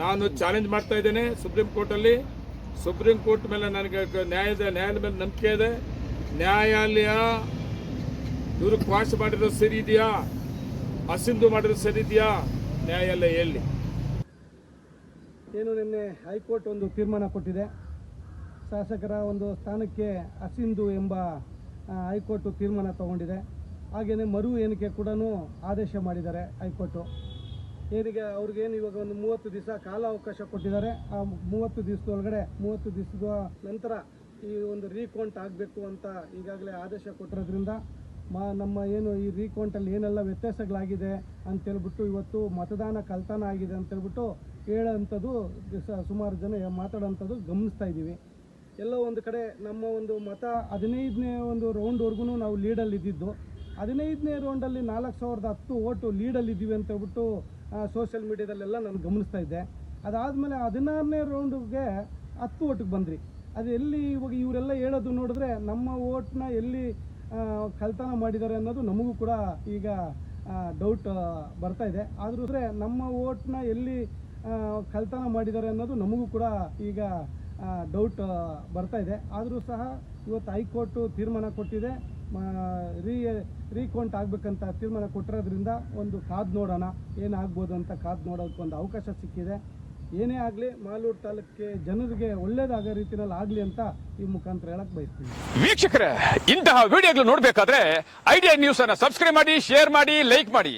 ನಾನು ಚಾಲೆಂಜ್ ಮಾಡ್ತಾ ಇದ್ದೇನೆ ಸುಪ್ರೀಂ ಕೋರ್ಟಲ್ಲಿ ಸುಪ್ರೀಂ ಕೋರ್ಟ್ ಮೇಲೆ ನನಗೆ ನ್ಯಾಯದ ನ್ಯಾಯದ ಮೇಲೆ ನಂಬಿಕೆ ಇದೆ. ನ್ಯಾಯಾಲಯ ಇವರು ಕ್ವಾಶ್ ಮಾಡಿರೋದು ಸರಿ ಇದೆಯಾ? ಅಸಿಂಧು ಮಾಡಿರೋದು ಸರಿ ಇದೆಯಾ? ನ್ಯಾಯಾಲಯ ಹೇಳಿ. ಏನು ನಿನ್ನೆ ಹೈಕೋರ್ಟ್ ಒಂದು ತೀರ್ಮಾನ ಕೊಟ್ಟಿದೆ. ಶಾಸಕರ ಒಂದು ಸ್ಥಾನಕ್ಕೆ ಅಸಿಂಧು ಎಂಬ ಹೈಕೋರ್ಟ್ ತೀರ್ಮಾನ ತಗೊಂಡಿದೆ. ಹಾಗೆಯೇ ಮರು ಎಣಿಕೆ ಕೂಡ ಆದೇಶ ಮಾಡಿದ್ದಾರೆ ಹೈಕೋರ್ಟು. ಏನಿಗೆ ಅವ್ರಿಗೇನು ಇವಾಗ ಒಂದು ಮೂವತ್ತು ದಿವಸ ಕಾಲಾವಕಾಶ ಕೊಟ್ಟಿದ್ದಾರೆ, ಆ ಮೂವತ್ತು ದಿವಸದೊಳಗಡೆ ಮೂವತ್ತು ದಿವಸದ ನಂತರ ಈ ಒಂದು ರೀಕೌಂಟ್ ಆಗಬೇಕು ಅಂತ ಈಗಾಗಲೇ ಆದೇಶ ಕೊಟ್ಟಿರೋದ್ರಿಂದ ಮಾ, ನಮ್ಮ ಏನು ಈ ರೀಕೌಂಟಲ್ಲಿ ಏನೆಲ್ಲ ವ್ಯತ್ಯಾಸಗಳಾಗಿದೆ ಅಂತೇಳ್ಬಿಟ್ಟು ಇವತ್ತು ಮತದಾನ ಕಲ್ತನ ಆಗಿದೆ ಅಂತೇಳ್ಬಿಟ್ಟು ಹೇಳೋಂಥದ್ದು ಸುಮಾರು ಜನ ಮಾತಾಡೋಂಥದ್ದು ಗಮನಿಸ್ತಾ ಇದ್ದೀವಿ. ಎಲ್ಲೋ ಒಂದು ಕಡೆ ನಮ್ಮ ಒಂದು ಮತ ಹದಿನೈದನೇ ಒಂದು ರೌಂಡ್ವರೆಗೂ ನಾವು ಲೀಡಲ್ಲಿ ಇದ್ದಿದ್ದು. ಹದಿನೈದನೇ ರೌಂಡಲ್ಲಿ ನಾಲ್ಕು ಸಾವಿರದ ಹತ್ತು ಓಟು ಲೀಡಲ್ಲಿದ್ದೀವಿ ಅಂತ ಹೇಳ್ಬಿಟ್ಟು ಸೋಷಿಯಲ್ ಮೀಡ್ಯಾದಲ್ಲೆಲ್ಲ ನಾನು ಗಮನಿಸ್ತಾ ಇದ್ದೆ. ಅದಾದಮೇಲೆ ಹದಿನಾರನೇ ರೌಂಡ್ಗೆ ಹತ್ತು ಓಟಿಗೆ ಬಂದ್ರಿ. ಅದು ಎಲ್ಲಿ ಇವಾಗ ಇವರೆಲ್ಲ ಹೇಳೋದು ನೋಡಿದ್ರೆ ನಮ್ಮ ಓಟ್ನ ಎಲ್ಲಿ ಕಲ್ತನ ಕಳ್ತನ ಮಾಡಿದ್ದಾರೆ ಅನ್ನೋದು ನಮಗೂ ಕೂಡ ಈಗ ಡೌಟ್ ಬರ್ತಾ ಇದೆ. ಆದರೂ ನಮ್ಮ ಓಟ್ನ ಎಲ್ಲಿ ಕಳ್ತನ ಮಾಡಿದ್ದಾರೆ ಅನ್ನೋದು ನಮಗೂ ಕೂಡ ಈಗ ಡೌಟ್ ಬರ್ತಾ ಇದೆ. ಆದರೂ ಸಹ ಇವತ್ತು ಹೈಕೋರ್ಟು ತೀರ್ಮಾನ ಕೊಟ್ಟಿದೆ. ರೀ, ರೀಕೌಂಟ್ ಆಗಬೇಕಂತ ತೀರ್ಮಾನ ಕೊಟ್ಟಿರೋದ್ರಿಂದ ಒಂದು ಕಾದು ನೋಡೋಣ ಏನಾಗ್ಬೋದು ಅಂತ ಕಾದು ನೋಡೋದಕ್ಕೆ ಒಂದು ಅವಕಾಶ ಸಿಕ್ಕಿದೆ. ಏನೇ ಆಗಲಿ ಮಾಲೂರು ತಾಲೂಕಿಗೆ ಜನರಿಗೆ ಒಳ್ಳೇದಾಗೋ ರೀತಿಯಲ್ಲಿ ಆಗಲಿ ಅಂತ ಈ ಮುಖಾಂತರ ಹೇಳಕ್ಕೆ ಬಯಸ್ತೀನಿ. ವೀಕ್ಷಕರೇ, ಇಂತಹ ವಿಡಿಯೋಗಳು ನೋಡಬೇಕಾದ್ರೆ ಐಡಿಯಾ ನ್ಯೂಸ್ ಅನ್ನ ಸಬ್ಸ್ಕ್ರೈಬ್ ಮಾಡಿ ಶೇರ್ ಮಾಡಿ ಲೈಕ್ ಮಾಡಿ.